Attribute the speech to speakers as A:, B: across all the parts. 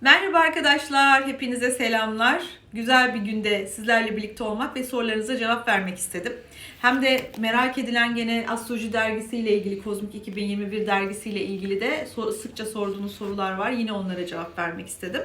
A: Merhaba arkadaşlar, hepinize selamlar. Güzel bir günde sizlerle birlikte olmak ve sorularınıza cevap vermek istedim. Hem de merak edilen gene Astroloji dergisiyle ilgili, Kozmik 2021 dergisiyle ilgili de sıkça sorduğunuz sorular var. Yine onlara cevap vermek istedim.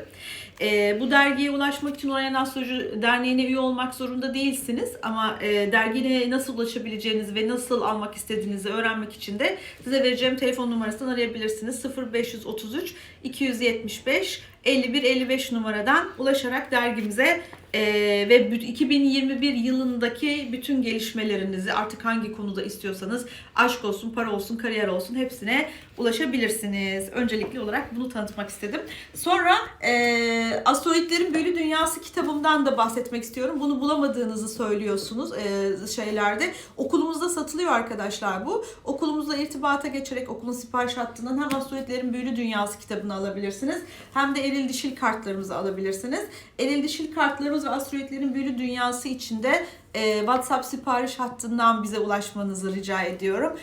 A: Ee, bu dergiye ulaşmak için Oryan Astroloji Derneği'ne üye olmak zorunda değilsiniz. Ama e, dergiye nasıl ulaşabileceğinizi ve nasıl almak istediğinizi öğrenmek için de size vereceğim telefon numarasından arayabilirsiniz. 0533 275 51-55 numaradan ulaşarak dergimize e, ve bü- 2021 yılındaki bütün gelişmelerinizi artık hangi konuda istiyorsanız aşk olsun, para olsun, kariyer olsun hepsine ulaşabilirsiniz. Öncelikli olarak bunu tanıtmak istedim. Sonra e, Astrologlerin Büyülü Dünyası kitabımdan da bahsetmek istiyorum. Bunu bulamadığınızı söylüyorsunuz e, şeylerde. Okulumuzda satılıyor arkadaşlar bu. Okulumuzla irtibata geçerek okulun sipariş hattından hem Astrologlerin Büyülü Dünyası kitabını alabilirsiniz hem de eril dişil kartlarımızı alabilirsiniz. Eril dişil kartlarımız ve astrologlerin büyülü dünyası içinde e, WhatsApp sipariş hattından bize ulaşmanızı rica ediyorum.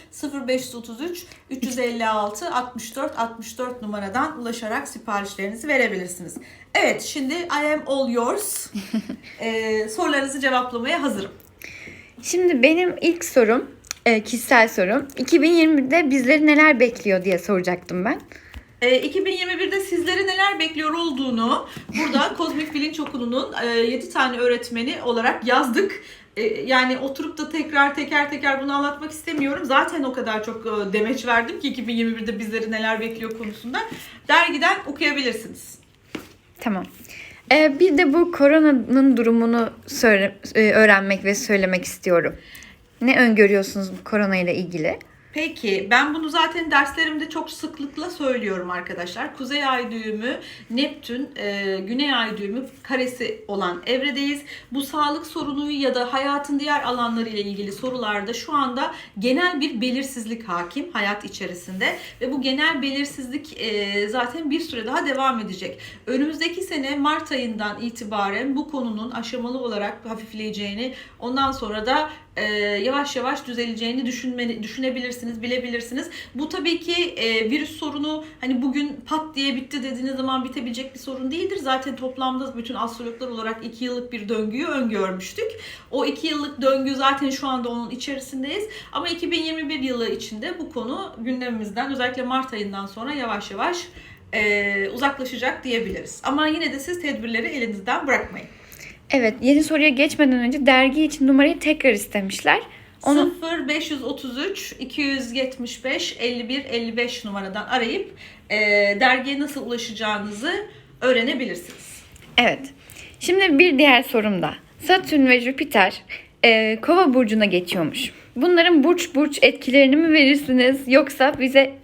A: 0533 356 64 64 numaradan ulaşarak siparişlerinizi verebilirsiniz. Evet şimdi I am all yours. E, sorularınızı cevaplamaya hazırım.
B: Şimdi benim ilk sorum, e, kişisel sorum. 2020'de bizleri neler bekliyor diye soracaktım ben.
A: E, 2021'de sizleri neler bekliyor olduğunu burada Kozmik Bilinç Okulu'nun e, 7 tane öğretmeni olarak yazdık. E, yani oturup da tekrar teker teker bunu anlatmak istemiyorum. Zaten o kadar çok e, demeç verdim ki 2021'de bizleri neler bekliyor konusunda. Dergiden okuyabilirsiniz.
B: Tamam. E, bir de bu koronanın durumunu söyle, e, öğrenmek ve söylemek istiyorum. Ne öngörüyorsunuz bu korona ile ilgili?
A: Peki ben bunu zaten derslerimde çok sıklıkla söylüyorum arkadaşlar. Kuzey ay düğümü, Neptün, e, Güney ay düğümü karesi olan evredeyiz. Bu sağlık sorunu ya da hayatın diğer alanları ile ilgili sorularda şu anda genel bir belirsizlik hakim hayat içerisinde ve bu genel belirsizlik e, zaten bir süre daha devam edecek. Önümüzdeki sene Mart ayından itibaren bu konunun aşamalı olarak hafifleyeceğini, ondan sonra da e, yavaş yavaş düzeleceğini düşünme, düşünebilirsiniz, bilebilirsiniz. Bu tabii ki e, virüs sorunu hani bugün pat diye bitti dediğiniz zaman bitebilecek bir sorun değildir. Zaten toplamda bütün astrologlar olarak 2 yıllık bir döngüyü öngörmüştük. O 2 yıllık döngü zaten şu anda onun içerisindeyiz. Ama 2021 yılı içinde bu konu gündemimizden özellikle Mart ayından sonra yavaş yavaş e, uzaklaşacak diyebiliriz. Ama yine de siz tedbirleri elinizden bırakmayın.
B: Evet, yeni soruya geçmeden önce dergi için numarayı tekrar istemişler. Onu
A: 0 533 275 51 55 numaradan arayıp e, dergiye nasıl ulaşacağınızı öğrenebilirsiniz.
B: Evet. Şimdi bir diğer sorum da. Satürn ve Jüpiter e, Kova burcuna geçiyormuş. Bunların burç burç etkilerini mi verirsiniz yoksa bize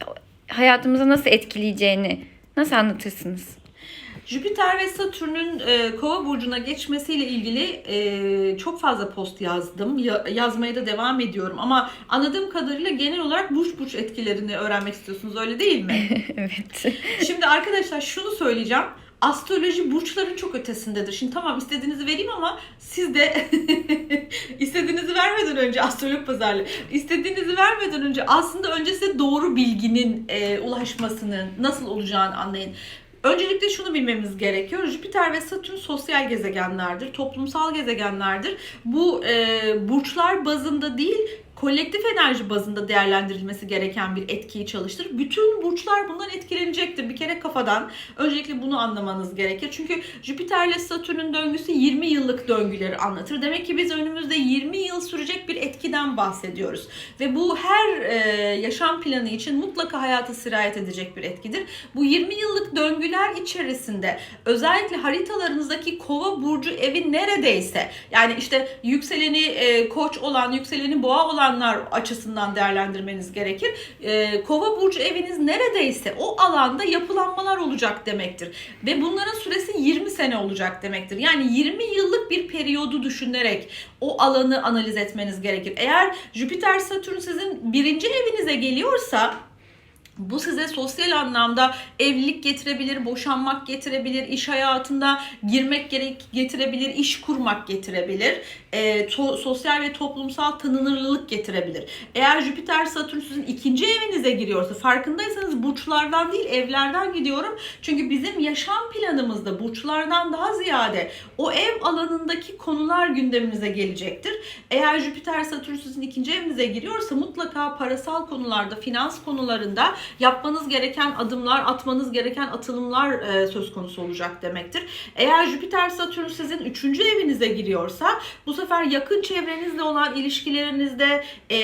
B: hayatımıza nasıl etkileyeceğini nasıl anlatırsınız?
A: Jüpiter ve Satürn'ün e, Kova burcuna geçmesiyle ilgili e, çok fazla post yazdım. Ya- yazmaya da devam ediyorum ama anladığım kadarıyla genel olarak burç burç etkilerini öğrenmek istiyorsunuz öyle değil mi?
B: evet.
A: Şimdi arkadaşlar şunu söyleyeceğim. Astroloji burçların çok ötesindedir. Şimdi tamam istediğinizi vereyim ama siz de istediğinizi vermeden önce astrolog pazarlı istediğinizi vermeden önce aslında önce size doğru bilginin e, ulaşmasının nasıl olacağını anlayın. Öncelikle şunu bilmemiz gerekiyor. Jüpiter ve Satürn sosyal gezegenlerdir, toplumsal gezegenlerdir. Bu e, burçlar bazında değil, kolektif enerji bazında değerlendirilmesi gereken bir etkiyi çalıştırır. Bütün burçlar bundan etkilenecektir. Bir kere kafadan öncelikle bunu anlamanız gerekir. Çünkü Jüpiter ile Satürn'ün döngüsü 20 yıllık döngüleri anlatır. Demek ki biz önümüzde 20 yıl sürecek bir etkiden bahsediyoruz. Ve bu her e, yaşam planı için mutlaka hayata sirayet edecek bir etkidir. Bu 20 yıllık döngüler içerisinde özellikle haritalarınızdaki kova burcu evi neredeyse yani işte yükseleni e, koç olan, yükseleni boğa olanlar açısından değerlendirmeniz gerekir. E, kova burcu eviniz neredeyse o alanda yapılanmalar olacak demektir. Ve bunların süresi 20 sene olacak demektir. Yani 20 yıllık bir periyodu düşünerek o alanı analiz etmeniz gerekir. Eğer Jüpiter Satürn sizin birinci evinize geliyorsa Bu size sosyal anlamda evlilik getirebilir, boşanmak getirebilir, iş hayatında girmek gerek getirebilir, iş kurmak getirebilir, e, to- sosyal ve toplumsal tanınırlılık getirebilir. Eğer Jüpiter Satürn sizin ikinci evinize giriyorsa farkındaysanız burçlardan değil evlerden gidiyorum. Çünkü bizim yaşam planımızda burçlardan daha ziyade o ev alanındaki konular gündemimize gelecektir. Eğer Jüpiter Satürn sizin ikinci evinize giriyorsa mutlaka parasal konularda, finans konularında yapmanız gereken adımlar, atmanız gereken atılımlar e, söz konusu olacak demektir. Eğer Jüpiter Satürn sizin üçüncü evinize giriyorsa bu sefer yakın çevrenizle olan ilişkilerinizde e,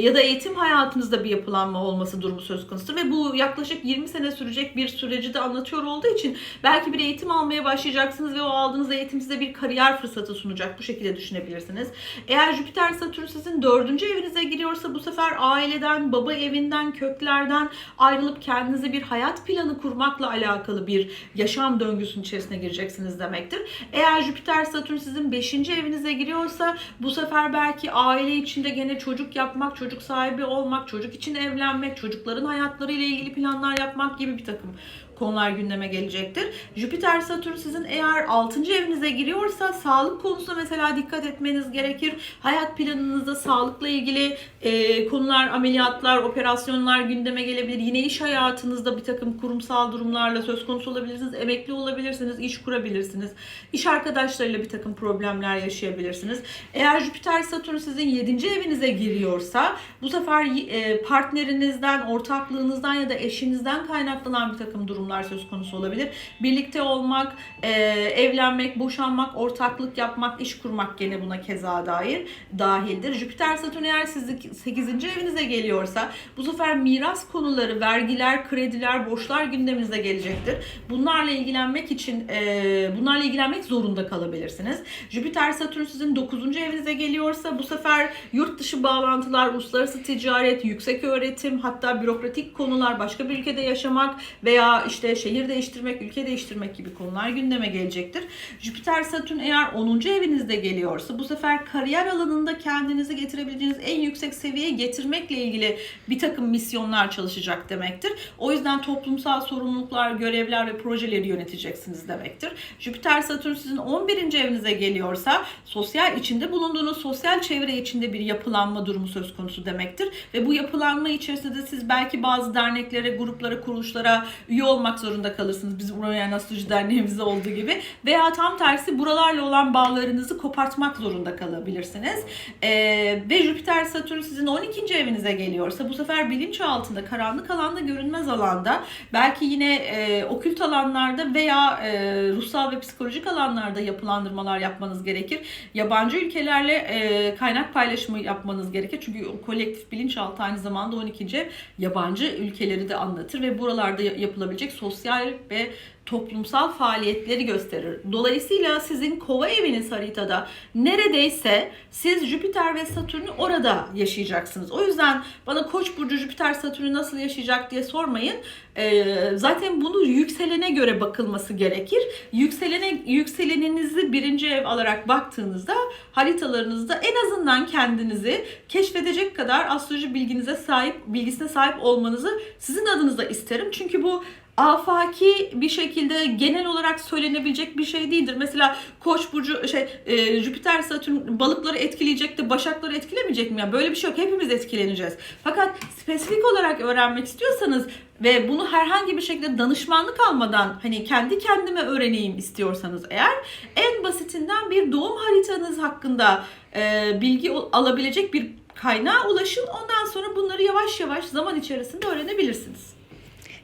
A: ya da eğitim hayatınızda bir yapılanma olması durumu söz konusudur ve bu yaklaşık 20 sene sürecek bir süreci de anlatıyor olduğu için belki bir eğitim almaya başlayacaksınız ve o aldığınız eğitim size bir kariyer fırsatı sunacak. Bu şekilde düşünebilirsiniz. Eğer Jüpiter Satürn sizin dördüncü evinize giriyorsa bu sefer aileden, baba evinden, köklerden ayrılıp kendinize bir hayat planı kurmakla alakalı bir yaşam döngüsünün içerisine gireceksiniz demektir. Eğer Jüpiter Satürn sizin 5. evinize giriyorsa bu sefer belki aile içinde gene çocuk yapmak, çocuk sahibi olmak, çocuk için evlenmek, çocukların hayatları ile ilgili planlar yapmak gibi bir takım konular gündeme gelecektir. Jüpiter Satürn sizin eğer 6. evinize giriyorsa sağlık konusunda mesela dikkat etmeniz gerekir. Hayat planınızda sağlıkla ilgili e, konular, ameliyatlar, operasyonlar gündeme gelebilir. Yine iş hayatınızda bir takım kurumsal durumlarla söz konusu olabilirsiniz. Emekli olabilirsiniz, iş kurabilirsiniz. İş arkadaşlarıyla bir takım problemler yaşayabilirsiniz. Eğer Jüpiter Satürn sizin 7. evinize giriyorsa bu sefer e, partnerinizden, ortaklığınızdan ya da eşinizden kaynaklanan bir takım durumlar söz konusu olabilir. Birlikte olmak, e, evlenmek, boşanmak, ortaklık yapmak, iş kurmak gene buna keza dair dahildir. Jüpiter Satürn eğer sizin 8. evinize geliyorsa bu sefer miras konuları, vergiler, krediler, borçlar gündeminize gelecektir. Bunlarla ilgilenmek için e, bunlarla ilgilenmek zorunda kalabilirsiniz. Jüpiter Satürn sizin 9. evinize geliyorsa bu sefer yurt dışı bağlantılar, uluslararası ticaret, yüksek öğretim, hatta bürokratik konular, başka bir ülkede yaşamak veya işte şehir değiştirmek, ülke değiştirmek gibi konular gündeme gelecektir. Jüpiter Satürn eğer 10. evinizde geliyorsa bu sefer kariyer alanında kendinizi getirebileceğiniz en yüksek seviyeye getirmekle ilgili bir takım misyonlar çalışacak demektir. O yüzden toplumsal sorumluluklar, görevler ve projeleri yöneteceksiniz demektir. Jüpiter Satürn sizin 11. evinize geliyorsa sosyal içinde bulunduğunuz sosyal çevre içinde bir yapılanma durumu söz konusu demektir. Ve bu yapılanma içerisinde de siz belki bazı derneklere, gruplara, kuruluşlara üye olmak zorunda kalırsınız. Bizim Uranüs Astroloji Derneğimizde olduğu gibi. Veya tam tersi buralarla olan bağlarınızı kopartmak zorunda kalabilirsiniz. Ee, ve Jüpiter Satürn sizin 12. evinize geliyorsa bu sefer bilinç altında, karanlık alanda, görünmez alanda belki yine e, okült alanlarda veya e, ruhsal ve psikolojik alanlarda yapılandırmalar yapmanız gerekir. Yabancı ülkelerle e, kaynak paylaşımı yapmanız gerekir. Çünkü kolektif bilinçaltı aynı zamanda 12. ev yabancı ülkeleri de anlatır ve buralarda ya- yapılabilecek sosyal ve toplumsal faaliyetleri gösterir. Dolayısıyla sizin kova eviniz haritada neredeyse siz Jüpiter ve Satürn'ü orada yaşayacaksınız. O yüzden bana Koç burcu Jüpiter Satürn'ü nasıl yaşayacak diye sormayın. Ee, zaten bunu yükselene göre bakılması gerekir. Yükselene yükseleninizi birinci ev alarak baktığınızda haritalarınızda en azından kendinizi keşfedecek kadar astroloji bilginize sahip bilgisine sahip olmanızı sizin adınıza isterim. Çünkü bu afaki bir şekilde genel olarak söylenebilecek bir şey değildir. Mesela Koç burcu şey e, Jüpiter Satürn balıkları etkileyecek de başakları etkilemeyecek mi? Yani böyle bir şey yok. Hepimiz etkileneceğiz. Fakat spesifik olarak öğrenmek istiyorsanız ve bunu herhangi bir şekilde danışmanlık almadan hani kendi kendime öğreneyim istiyorsanız eğer en basitinden bir doğum haritanız hakkında e, bilgi alabilecek bir kaynağa ulaşın. Ondan sonra bunları yavaş yavaş zaman içerisinde öğrenebilirsiniz.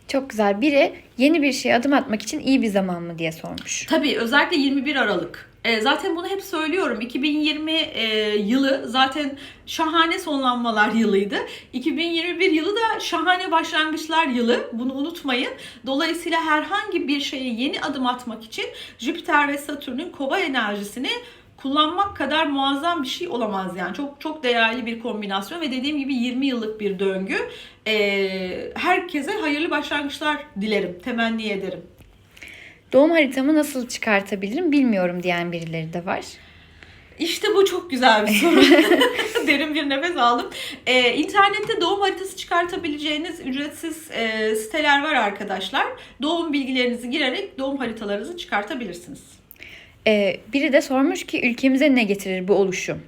B: Çok güzel. Biri yeni bir şeye adım atmak için iyi bir zaman mı diye sormuş.
A: Tabii özellikle 21 Aralık. E, zaten bunu hep söylüyorum. 2020 e, yılı zaten şahane sonlanmalar yılıydı. 2021 yılı da şahane başlangıçlar yılı. Bunu unutmayın. Dolayısıyla herhangi bir şeye yeni adım atmak için Jüpiter ve Satürn'ün kova enerjisini kullanmak kadar muazzam bir şey olamaz yani. Çok çok değerli bir kombinasyon ve dediğim gibi 20 yıllık bir döngü. E, herkese hayırlı başlangıçlar dilerim, temenni ederim.
B: Doğum haritamı nasıl çıkartabilirim bilmiyorum diyen birileri de var.
A: İşte bu çok güzel bir soru. Derin bir nefes aldım. Ee, internette doğum haritası çıkartabileceğiniz ücretsiz e, siteler var arkadaşlar. Doğum bilgilerinizi girerek doğum haritalarınızı çıkartabilirsiniz.
B: Ee, biri de sormuş ki ülkemize ne getirir bu oluşum?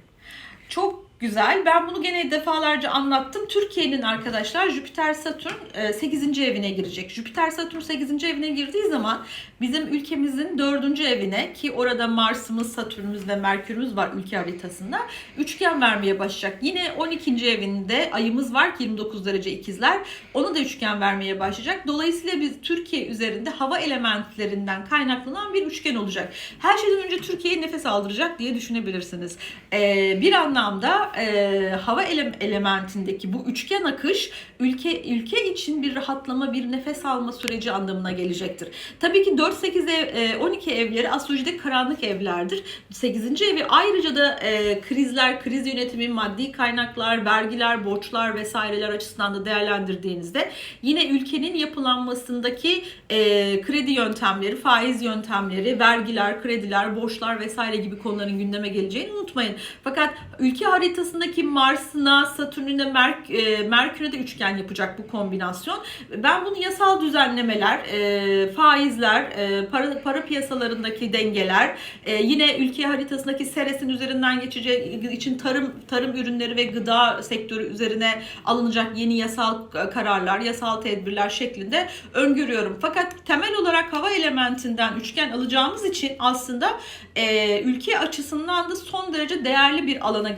A: Çok güzel. Ben bunu gene defalarca anlattım. Türkiye'nin arkadaşlar Jüpiter Satürn e, 8. evine girecek. Jüpiter Satürn 8. evine girdiği zaman bizim ülkemizin 4. evine ki orada Mars'ımız, Satürn'ümüz ve Merkür'ümüz var ülke haritasında üçgen vermeye başlayacak. Yine 12. evinde ayımız var ki 29 derece ikizler. Onu da üçgen vermeye başlayacak. Dolayısıyla biz Türkiye üzerinde hava elementlerinden kaynaklanan bir üçgen olacak. Her şeyden önce Türkiye'ye nefes aldıracak diye düşünebilirsiniz. Ee, bir anlamda e, hava ele- elementindeki bu üçgen akış ülke ülke için bir rahatlama, bir nefes alma süreci anlamına gelecektir. Tabii ki 4-8 ev, e, 12 evleri astrolojide karanlık evlerdir. 8. evi ayrıca da e, krizler, kriz yönetimi, maddi kaynaklar, vergiler, borçlar vesaireler açısından da değerlendirdiğinizde yine ülkenin yapılanmasındaki e, kredi yöntemleri, faiz yöntemleri, vergiler, krediler, borçlar vesaire gibi konuların gündeme geleceğini unutmayın. Fakat ülke haritasındaki Mars'ına, Satürn'üne, Merk, e, Merkür'e de üçgen yapacak bu kombinasyon. Ben bunu yasal düzenlemeler, e, faizler, e, para, para piyasalarındaki dengeler, e, yine ülke haritasındaki Seres'in üzerinden geçeceği için tarım tarım ürünleri ve gıda sektörü üzerine alınacak yeni yasal kararlar, yasal tedbirler şeklinde öngörüyorum. Fakat temel olarak hava elementinden üçgen alacağımız için aslında e, ülke açısından da son derece değerli bir alana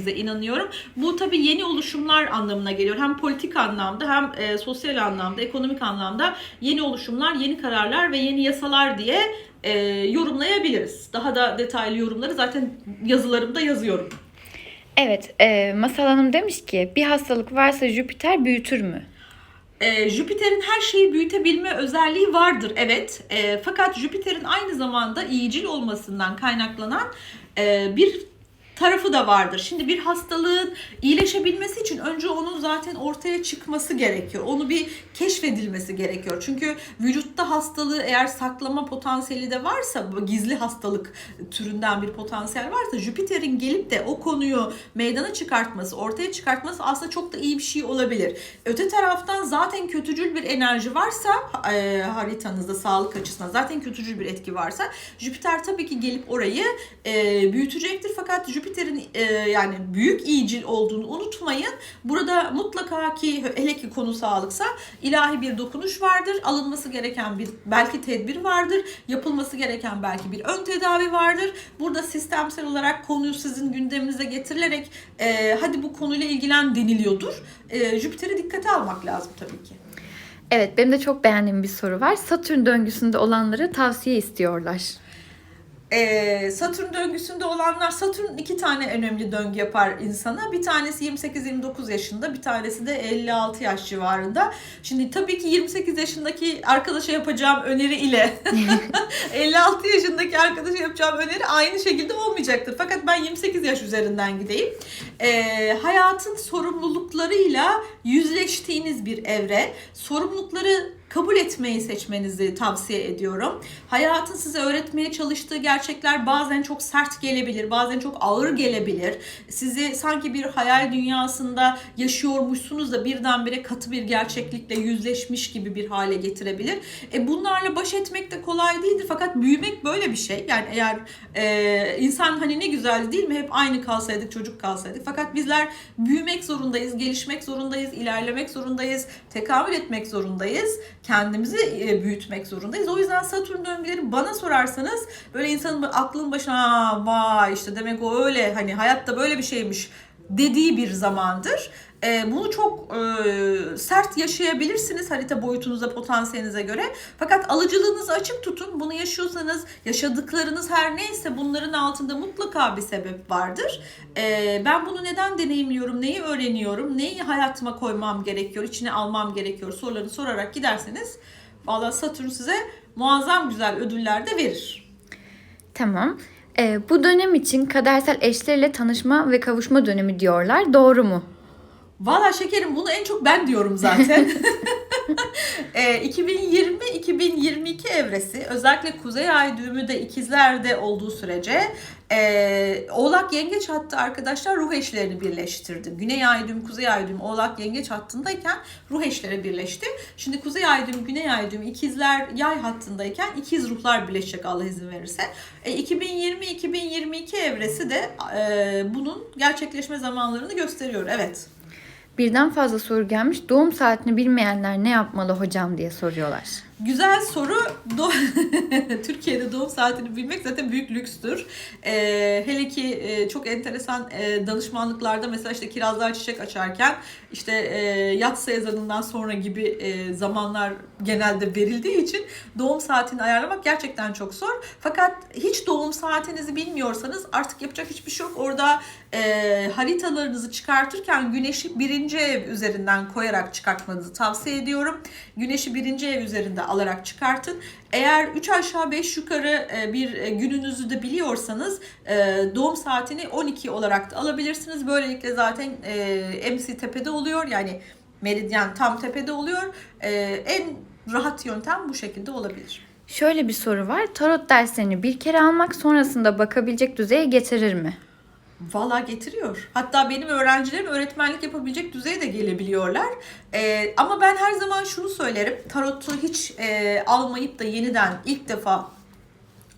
A: geçeceğimize inanıyorum. Bu tabii yeni oluşumlar anlamına geliyor. Hem politik anlamda hem e, sosyal anlamda, ekonomik anlamda yeni oluşumlar, yeni kararlar ve yeni yasalar diye e, yorumlayabiliriz. Daha da detaylı yorumları zaten yazılarımda yazıyorum.
B: Evet, e, Masal Hanım demiş ki bir hastalık varsa Jüpiter büyütür mü?
A: E, Jüpiter'in her şeyi büyütebilme özelliği vardır evet. E, fakat Jüpiter'in aynı zamanda iyicil olmasından kaynaklanan e, bir tarafı da vardır. Şimdi bir hastalığın iyileşebilmesi için önce onun zaten ortaya çıkması gerekiyor. Onu bir keşfedilmesi gerekiyor. Çünkü vücutta hastalığı eğer saklama potansiyeli de varsa, bu gizli hastalık türünden bir potansiyel varsa Jüpiter'in gelip de o konuyu meydana çıkartması, ortaya çıkartması aslında çok da iyi bir şey olabilir. Öte taraftan zaten kötücül bir enerji varsa e, haritanızda sağlık açısından zaten kötücül bir etki varsa Jüpiter tabii ki gelip orayı e, büyütecektir. Fakat Jüpiter'in e, yani büyük iyicil olduğunu unutmayın. Burada mutlaka ki hele ki konu sağlıksa ilahi bir dokunuş vardır. Alınması gereken bir belki tedbir vardır. Yapılması gereken belki bir ön tedavi vardır. Burada sistemsel olarak konuyu sizin gündeminize getirilerek e, hadi bu konuyla ilgilen deniliyordur. E, Jüpiter'i dikkate almak lazım tabii ki.
B: Evet, benim de çok beğendiğim bir soru var. Satürn döngüsünde olanlara tavsiye istiyorlar.
A: Ee, Satürn döngüsünde olanlar Satürn iki tane önemli döngü yapar insana. Bir tanesi 28-29 yaşında, bir tanesi de 56 yaş civarında. Şimdi tabii ki 28 yaşındaki arkadaşa yapacağım öneri ile 56 yaşındaki arkadaşa yapacağım öneri aynı şekilde olmayacaktır. Fakat ben 28 yaş üzerinden gideyim. Ee, hayatın sorumluluklarıyla yüzleştiğiniz bir evre. Sorumlulukları kabul etmeyi seçmenizi tavsiye ediyorum. Hayatın size öğretmeye çalıştığı gerçekler bazen çok sert gelebilir, bazen çok ağır gelebilir. Sizi sanki bir hayal dünyasında yaşıyormuşsunuz da birdenbire katı bir gerçeklikle yüzleşmiş gibi bir hale getirebilir. E bunlarla baş etmek de kolay değildir fakat büyümek böyle bir şey. Yani eğer e, insan hani ne güzeldi değil mi? Hep aynı kalsaydık, çocuk kalsaydık. Fakat bizler büyümek zorundayız, gelişmek zorundayız, ilerlemek zorundayız, tekamül etmek zorundayız kendimizi e, büyütmek zorundayız. O yüzden Satürn döngüleri bana sorarsanız böyle insanın aklın başına "Aa, vay işte demek o öyle hani hayatta böyle bir şeymiş dediği bir zamandır. E, bunu çok e, sert yaşayabilirsiniz harita boyutunuza, potansiyelinize göre. Fakat alıcılığınızı açık tutun. Bunu yaşıyorsanız, yaşadıklarınız her neyse bunların altında mutlaka bir sebep vardır. E, ben bunu neden deneyimliyorum, neyi öğreniyorum, neyi hayatıma koymam gerekiyor, içine almam gerekiyor sorularını sorarak giderseniz valla Satürn size muazzam güzel ödüller de verir.
B: Tamam. Ee, bu dönem için kadersel eşlerle tanışma ve kavuşma dönemi diyorlar. Doğru mu?
A: Valla şekerim bunu en çok ben diyorum zaten. E, 2020-2022 evresi özellikle Kuzey Ay düğümü de ikizlerde olduğu sürece e, Oğlak Yengeç hattı arkadaşlar ruh eşlerini birleştirdi. Güney Ay düğümü, Kuzey Ay düğümü Oğlak Yengeç hattındayken ruh eşleri birleşti. Şimdi Kuzey Ay düğümü, Güney Ay düğümü ikizler yay hattındayken ikiz ruhlar birleşecek Allah izin verirse. E, 2020-2022 evresi de e, bunun gerçekleşme zamanlarını gösteriyor. Evet.
B: Birden fazla soru gelmiş. Doğum saatini bilmeyenler ne yapmalı hocam diye soruyorlar.
A: Güzel soru. Do- Türkiye'de doğum saatini bilmek zaten büyük lükstür. Ee, hele ki e, çok enteresan e, danışmanlıklarda mesela işte kirazlar çiçek açarken işte e, yatsı ezanından sonra gibi e, zamanlar genelde verildiği için doğum saatini ayarlamak gerçekten çok zor. Fakat hiç doğum saatinizi bilmiyorsanız artık yapacak hiçbir şey yok. Orada e, haritalarınızı çıkartırken güneşi birinci ev üzerinden koyarak çıkartmanızı tavsiye ediyorum. Güneşi birinci ev üzerinde alarak çıkartın. Eğer 3 aşağı 5 yukarı e, bir e, gününüzü de biliyorsanız e, doğum saatini 12 olarak da alabilirsiniz. Böylelikle zaten MC tepede oluyor. Yani meridyen tam tepede oluyor. En rahat yöntem bu şekilde olabilir.
B: Şöyle bir soru var. Tarot derslerini bir kere almak sonrasında bakabilecek düzeye getirir mi?
A: Valla getiriyor. Hatta benim öğrencilerim öğretmenlik yapabilecek düzeye de gelebiliyorlar. Ee, ama ben her zaman şunu söylerim. Tarotu hiç e, almayıp da yeniden ilk defa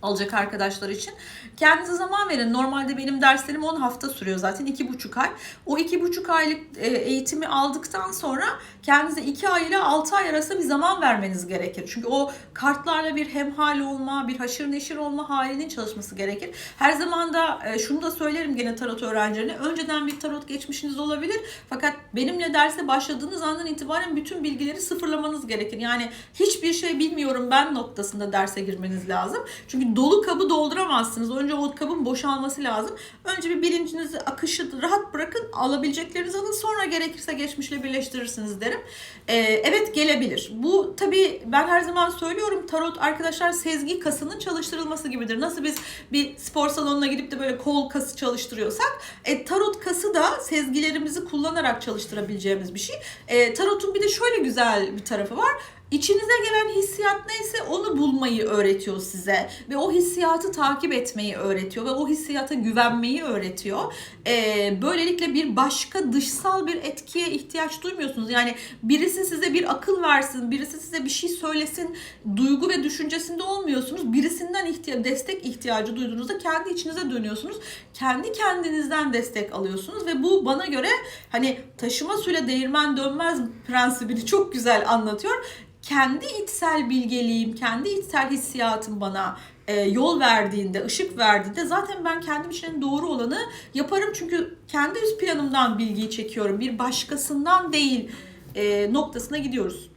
A: alacak arkadaşlar için. Kendinize zaman verin. Normalde benim derslerim 10 hafta sürüyor zaten 2,5 ay. O 2,5 aylık e, eğitimi aldıktan sonra kendinize 2 ay ile 6 ay arası bir zaman vermeniz gerekir. Çünkü o kartlarla bir hemhal olma, bir haşır neşir olma halinin çalışması gerekir. Her zaman da e, şunu da söylerim gene tarot öğrencilerine. Önceden bir tarot geçmişiniz olabilir. Fakat benimle derse başladığınız andan itibaren bütün bilgileri sıfırlamanız gerekir. Yani hiçbir şey bilmiyorum ben noktasında derse girmeniz lazım. Çünkü dolu kabı dolduramazsınız. Önce o kabın boşalması lazım. Önce bir bilincinizi akışı rahat bırakın. Alabileceklerinizi alın. Sonra gerekirse geçmişle birleştirirsiniz derim. Ee, evet gelebilir. Bu tabii ben her zaman söylüyorum tarot arkadaşlar sezgi kasının çalıştırılması gibidir. Nasıl biz bir spor salonuna gidip de böyle kol kası çalıştırıyorsak e, tarot kası da sezgilerimizi kullanarak çalıştırabileceğimiz bir şey. E, tarotun bir de şöyle güzel bir tarafı var. İçinize gelen hissiyat neyse onu bulmayı öğretiyor size ve o hissiyatı takip etmeyi öğretiyor ve o hissiyata güvenmeyi öğretiyor. Ee, böylelikle bir başka dışsal bir etkiye ihtiyaç duymuyorsunuz. Yani birisi size bir akıl versin, birisi size bir şey söylesin, duygu ve düşüncesinde olmuyorsunuz. Birisinden ihtiya destek ihtiyacı duyduğunuzda kendi içinize dönüyorsunuz. Kendi kendinizden destek alıyorsunuz ve bu bana göre hani taşıma suyla değirmen dönmez prensibini çok güzel anlatıyor kendi içsel bilgeliğim, kendi içsel hissiyatım bana e, yol verdiğinde, ışık verdiğinde zaten ben kendim için doğru olanı yaparım. Çünkü kendi üst planımdan bilgiyi çekiyorum. Bir başkasından değil e, noktasına gidiyoruz.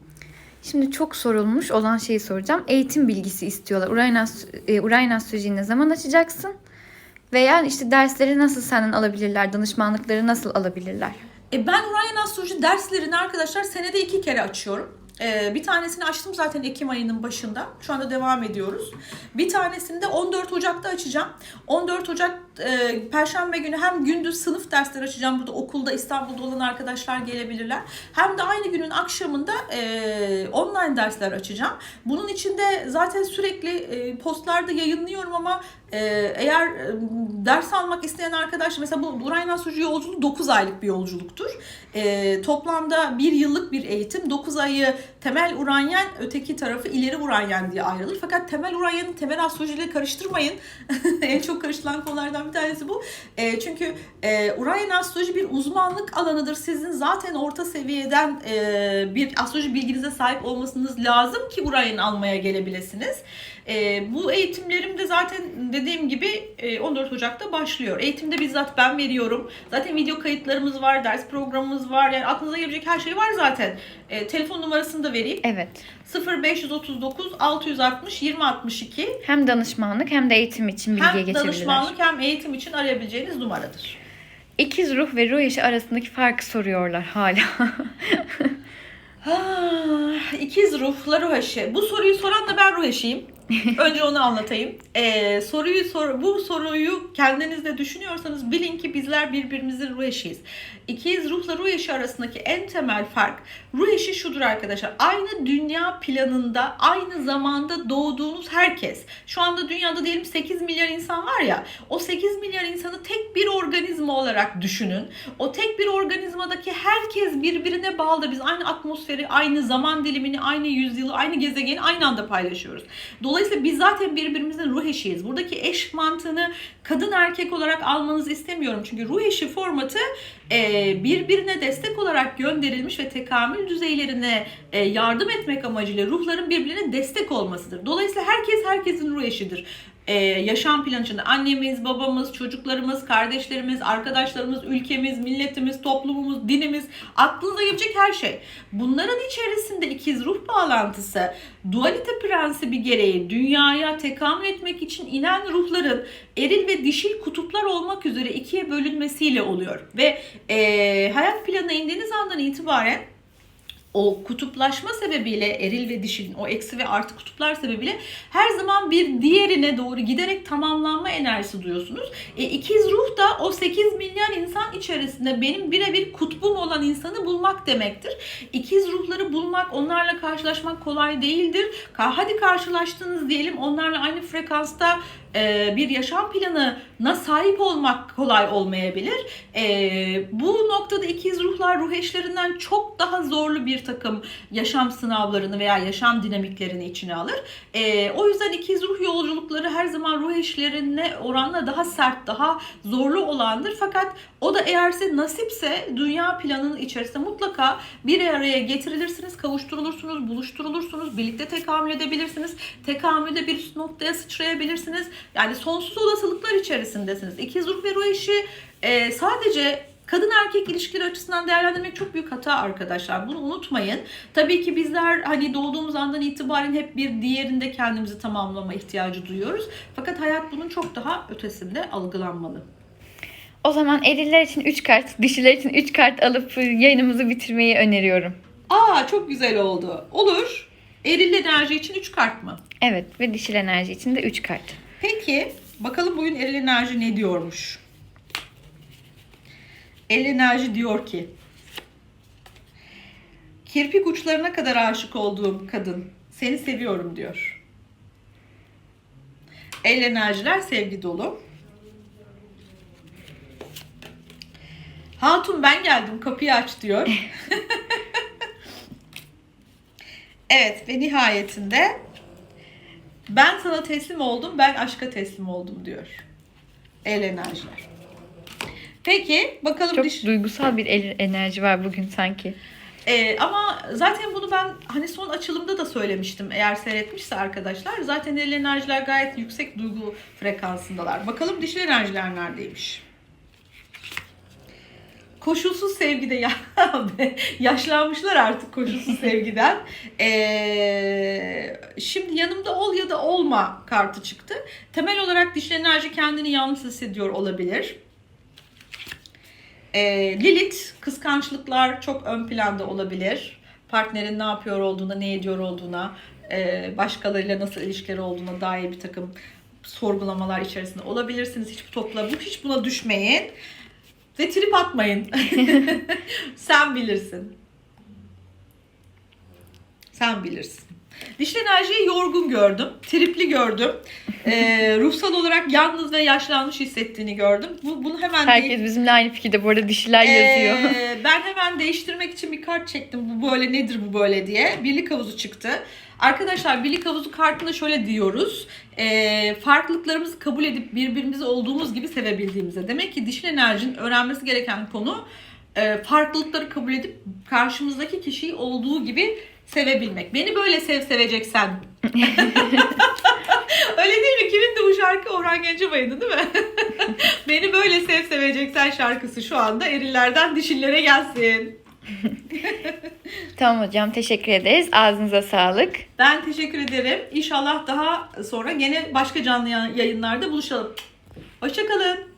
B: Şimdi çok sorulmuş olan şeyi soracağım. Eğitim bilgisi istiyorlar. Uranüs, e, Uranüs süreci ne zaman açacaksın? Veya işte dersleri nasıl senden alabilirler? Danışmanlıkları nasıl alabilirler?
A: E, ben Ryan Astroloji derslerini arkadaşlar senede iki kere açıyorum. Ee, bir tanesini açtım zaten Ekim ayının başında. Şu anda devam ediyoruz. Bir tanesini de 14 Ocak'ta açacağım. 14 Ocak e, Perşembe günü hem gündüz sınıf dersleri açacağım. Burada okulda İstanbul'da olan arkadaşlar gelebilirler. Hem de aynı günün akşamında e, online dersler açacağım. Bunun içinde zaten sürekli e, postlarda yayınlıyorum ama e, eğer e, ders almak isteyen arkadaşlar mesela bu Urayna Astroloji yolculuğu 9 aylık bir yolculuktur. E, toplamda bir yıllık bir eğitim. 9 ayı temel Uranyen, öteki tarafı ileri Uranyen diye ayrılır. Fakat temel Uranyen'i temel astrolojiyle karıştırmayın. en çok karışılan konulardan bir tanesi bu. E, çünkü e, Uranyen astroloji bir uzmanlık alanıdır. Sizin zaten orta seviyeden e, bir astroloji bilginize sahip olmasınız lazım ki Uranyen almaya gelebilirsiniz. E, bu eğitimlerim de zaten dediğim gibi e, 14 Ocak'ta başlıyor. Eğitimde bizzat ben veriyorum. Zaten video kayıtlarımız var, ders programımız var. Yani aklınıza gelebilecek her şey var zaten. E, telefon numarasını da vereyim.
B: Evet.
A: 0539 660 2062
B: Hem danışmanlık hem de eğitim için bilgiye
A: hem
B: geçebilirler.
A: danışmanlık hem eğitim için arayabileceğiniz numaradır.
B: İkiz ruh ve ruh eşi arasındaki farkı soruyorlar hala.
A: Ah, ikiz ruhla ruh eşi. Bu soruyu soran da ben ruh eşiyim. Önce onu anlatayım. Ee, soruyu sor, bu soruyu kendinizde düşünüyorsanız bilin ki bizler birbirimizin ruh eşiyiz. İkiz ruhla ruh eşi arasındaki en temel fark ruh eşi şudur arkadaşlar. Aynı dünya planında aynı zamanda doğduğunuz herkes. Şu anda dünyada diyelim 8 milyar insan var ya. O 8 milyar insanı tek bir organizma olarak düşünün. O tek bir organizmadaki herkes birbirine bağlı. Biz aynı atmosferi, aynı zaman dilimini, aynı yüzyılı, aynı gezegeni aynı anda paylaşıyoruz. Dolayısıyla biz zaten birbirimizin ruh eşiyiz. Buradaki eş mantığını kadın erkek olarak almanızı istemiyorum. Çünkü ruh eşi formatı birbirine destek olarak gönderilmiş ve tekamül düzeylerine e, yardım etmek amacıyla ruhların birbirine destek olmasıdır. Dolayısıyla herkes herkesin ruh eşidir. Ee, yaşam planı içinde annemiz, babamız, çocuklarımız, kardeşlerimiz, arkadaşlarımız, ülkemiz, milletimiz, toplumumuz, dinimiz, aklınıza gelecek her şey. Bunların içerisinde ikiz ruh bağlantısı, dualite prensibi gereği dünyaya tekamül etmek için inen ruhların eril ve dişil kutuplar olmak üzere ikiye bölünmesiyle oluyor. Ve e, hayat planına indiğiniz andan itibaren o kutuplaşma sebebiyle eril ve dişilin o eksi ve artı kutuplar sebebiyle her zaman bir diğerine doğru giderek tamamlanma enerjisi duyuyorsunuz. E, ikiz ruh da o 8 milyar insan içerisinde benim birebir kutbum olan insanı bulmak demektir. İkiz ruhları bulmak, onlarla karşılaşmak kolay değildir. Hadi karşılaştınız diyelim onlarla aynı frekansta bir yaşam planına sahip olmak kolay olmayabilir. E, bu noktada ikiz ruhlar ruh eşlerinden çok daha zorlu bir takım yaşam sınavlarını veya yaşam dinamiklerini içine alır. E, o yüzden ikiz ruh yolculukları her zaman ruh eşlerine oranla daha sert, daha zorlu olandır. Fakat o da eğer size nasipse dünya planının içerisinde mutlaka bir araya getirilirsiniz, kavuşturulursunuz, buluşturulursunuz, birlikte tekamül edebilirsiniz. Tekamülde bir üst noktaya sıçrayabilirsiniz. Yani sonsuz olasılıklar içerisindesiniz. İkiz ruh ve ruh eşi e, sadece kadın erkek ilişkileri açısından değerlendirmek çok büyük hata arkadaşlar. Bunu unutmayın. Tabii ki bizler hani doğduğumuz andan itibaren hep bir diğerinde kendimizi tamamlama ihtiyacı duyuyoruz. Fakat hayat bunun çok daha ötesinde algılanmalı.
B: O zaman eriller için 3 kart, dişiler için 3 kart alıp yayınımızı bitirmeyi öneriyorum.
A: Aa çok güzel oldu. Olur. Eril enerji için 3 kart mı?
B: Evet ve dişil enerji için de 3 kart.
A: Peki bakalım bugün eril enerji ne diyormuş? Eril enerji diyor ki kirpik uçlarına kadar aşık olduğum kadın seni seviyorum diyor. El enerjiler sevgi dolu. Hatun ben geldim kapıyı aç diyor. evet ve nihayetinde ben sana teslim oldum, ben aşka teslim oldum diyor. El enerjiler. Peki bakalım
B: Çok
A: diş.
B: duygusal bir el- enerji var bugün sanki.
A: Ee, ama zaten bunu ben hani son açılımda da söylemiştim eğer seyretmişse arkadaşlar. Zaten el enerjiler gayet yüksek duygu frekansındalar. Bakalım dişil enerjiler neredeymiş? Koşulsuz sevgide ya yaşlanmışlar artık koşulsuz sevgiden. Ee, şimdi yanımda ol ya da olma kartı çıktı. Temel olarak dişil enerji kendini yalnız hissediyor olabilir. Ee, Lilith kıskançlıklar çok ön planda olabilir. Partnerin ne yapıyor olduğuna, ne ediyor olduğuna, e, başkalarıyla nasıl ilişkileri olduğuna dair bir takım sorgulamalar içerisinde olabilirsiniz. Hiç bu topla, hiç buna düşmeyin. Ve trip atmayın. Sen bilirsin. Sen bilirsin. Dişil enerjiyi yorgun gördüm. Tripli gördüm. Ee, ruhsal olarak yalnız ve yaşlanmış hissettiğini gördüm. Bu, bunu hemen değil-
B: Herkes bizimle aynı fikirde. Bu arada dişiler yazıyor.
A: ee, ben hemen değiştirmek için bir kart çektim. Bu böyle nedir bu böyle diye. Birlik havuzu çıktı. Arkadaşlar birlik havuzu kartında şöyle diyoruz. Ee, farklılıklarımızı kabul edip birbirimizi olduğumuz gibi sevebildiğimize. Demek ki dişil enerjinin öğrenmesi gereken konu e, farklılıkları kabul edip karşımızdaki kişiyi olduğu gibi sevebilmek. Beni böyle sev seveceksen. Öyle değil mi? Kimin de bu şarkı? Orhan Gencebay'dı değil mi? Beni böyle sev seveceksen şarkısı şu anda erillerden dişillere gelsin.
B: tamam hocam teşekkür ederiz. Ağzınıza sağlık.
A: Ben teşekkür ederim. İnşallah daha sonra gene başka canlı yayınlarda buluşalım. Hoşçakalın.